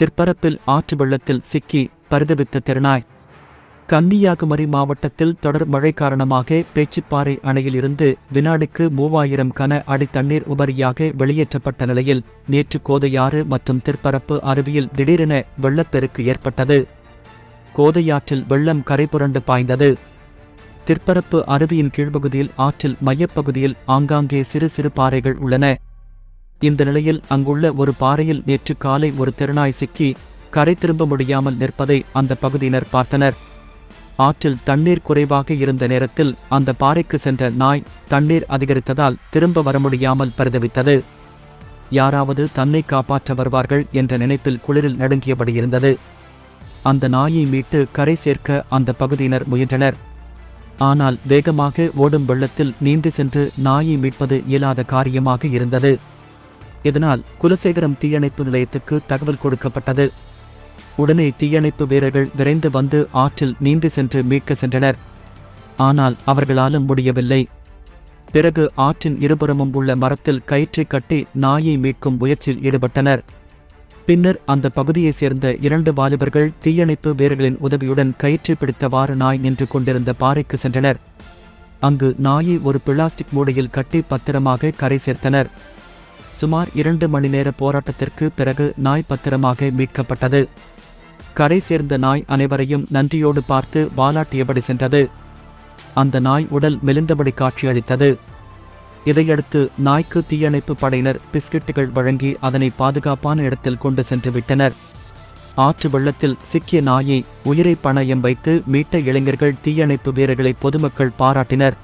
திற்பரப்பில் ஆற்று வெள்ளத்தில் சிக்கி பரிதவித்த திருநாய் கன்னியாகுமரி மாவட்டத்தில் தொடர் மழை காரணமாக பேச்சுப்பாறை அணையில் இருந்து வினாடிக்கு மூவாயிரம் கன அடி தண்ணீர் உபரியாக வெளியேற்றப்பட்ட நிலையில் நேற்று கோதையாறு மற்றும் திற்பரப்பு அருவியில் திடீரென வெள்ளப்பெருக்கு ஏற்பட்டது. கோதையாற்றில் வெள்ளம் கரைபுரண்டு பாய்ந்தது. திற்பரப்பு அருவியின் கீழ்ப்பகுதியில் ஆற்றில் மையப்பகுதியில் ஆங்காங்கே சிறு சிறு பாறைகள் உள்ளன. இந்த நிலையில் அங்குள்ள ஒரு பாறையில் நேற்று காலை ஒரு திருநாய் சிக்கி கரை திரும்ப முடியாமல் நிற்பதை அந்த பகுதியினர் பார்த்தனர். ஆற்றில் தண்ணீர் குறைவாக இருந்த நேரத்தில் அந்த பாறைக்கு சென்ற நாய் தண்ணீர் அதிகரித்ததால் திரும்ப வர முடியாமல் பரிதவித்தது. யாராவது தன்னை காப்பாற்ற வருவார்கள் என்ற நினைப்பில் குளிரில் நடுங்கியபடி இருந்தது. அந்த நாயை மீட்டு கரை சேர்க்க அந்த பகுதியினர் முயன்றனர். ஆனால் வேகமாக ஓடும் வெள்ளத்தில் நீந்து சென்று நாயை மீட்பது இயலாத காரியமாக இருந்தது. இதனால் குலசேகரம் தீயணைப்பு நிலையத்துக்கு தகவல் கொடுக்கப்பட்டது. உடனே தீயணைப்பு வீரர்கள் விரைந்து வந்து ஆற்றில் நீந்தி சென்று மீட்க சென்றனர். ஆனால் அவர்களாலும் முடியவில்லை. பிறகு ஆற்றின் இருபுறமும் உள்ள மரத்தில் கயிற்றை கட்டி நாயை மீட்கும் முயற்சியில் ஈடுபட்டனர். பின்னர் அந்த பகுதியைச் சேர்ந்த இரண்டு வாலிபர்கள் தீயணைப்பு வீரர்களின் உதவியுடன் கயிற்றை பிடித்தவாறு நாய் நின்று கொண்டிருந்த பாறைக்கு சென்றனர். அங்கு நாயை ஒரு பிளாஸ்டிக் மூடையில் கட்டி பத்திரமாக கரை சேர்த்தனர். சுமார் இரண்டு மணி நேர போராட்டத்திற்கு பிறகு நாய் பத்திரமாக மீட்கப்பட்டது. கரை சேர்ந்த நாய் அனைவரையும் நன்றியோடு பார்த்து வாலாட்டியபடி சென்றது. அந்த நாய் உடல் மெலிந்தபடி காட்சியளித்தது. இதையடுத்து நாய்க்கு தீயணைப்பு படையினர் பிஸ்கட்டுகள் வழங்கி அதனை பாதுகாப்பான இடத்தில் கொண்டு சென்று விட்டனர். ஆற்று வெள்ளத்தில் சிக்கிய நாயை உயிரை பணயம் வைத்து மீட்ட இளைஞர்கள் தீயணைப்பு வீரர்களை பொதுமக்கள் பாராட்டினர்.